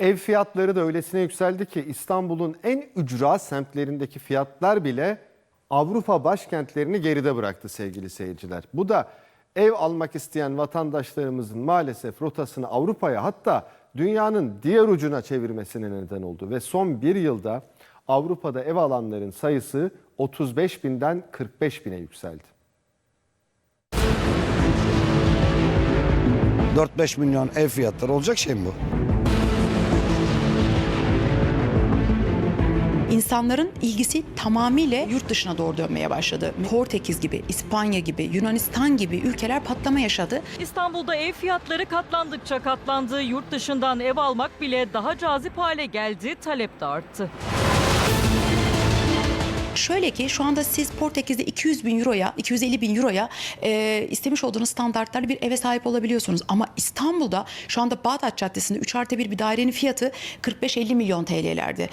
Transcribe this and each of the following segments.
Ev fiyatları da öylesine yükseldi ki İstanbul'un en ücra semtlerindeki fiyatlar bile Avrupa başkentlerini geride bıraktı sevgili seyirciler. Bu da ev almak isteyen vatandaşlarımızın maalesef rotasını Avrupa'ya hatta dünyanın diğer ucuna çevirmesine neden oldu. Ve son bir yılda Avrupa'da ev alanların sayısı 35 binden 45 bine yükseldi. 4-5 milyon ev fiyatları olacak şey mi bu? İnsanların ilgisi tamamıyla yurt dışına doğru dönmeye başladı. Portekiz gibi, İspanya gibi, Yunanistan gibi ülkeler patlama yaşadı. İstanbul'da ev fiyatları katlandıkça katlandı. Yurt dışından ev almak bile daha cazip hale geldi. Talep de arttı. Şöyle ki şu anda siz Portekiz'de 200 bin euroya, 250 bin euroya e, istemiş olduğunuz standartlarla bir eve sahip olabiliyorsunuz. Ama İstanbul'da şu anda Bağdat Caddesi'nde 3 artı 1 bir dairenin fiyatı 45-50 milyon TL'lerde.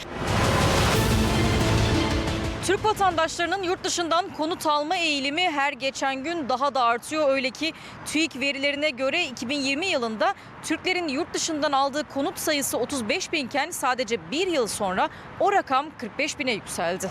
Türk vatandaşlarının yurt dışından konut alma eğilimi her geçen gün daha da artıyor. Öyle ki TÜİK verilerine göre 2020 yılında Türklerin yurt dışından aldığı konut sayısı 35 binken sadece bir yıl sonra o rakam 45 bine yükseldi.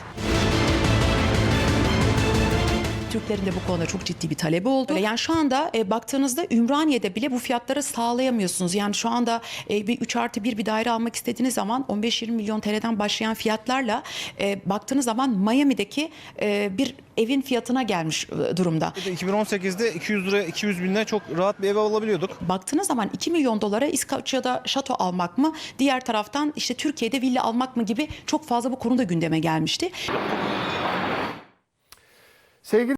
Türklerin de bu konuda çok ciddi bir talebi oldu. Yani şu anda e, baktığınızda Ümraniye'de bile bu fiyatları sağlayamıyorsunuz. Yani şu anda e, bir 3 artı 1 bir daire almak istediğiniz zaman 15-20 milyon TL'den başlayan fiyatlarla e, baktığınız zaman Miami'deki e, bir evin fiyatına gelmiş e, durumda. 2018'de 200 lira 200 binle çok rahat bir ev alabiliyorduk. Baktığınız zaman 2 milyon dolara İskoçya'da şato almak mı, diğer taraftan işte Türkiye'de villa almak mı gibi çok fazla bu konuda gündeme gelmişti. Sevgili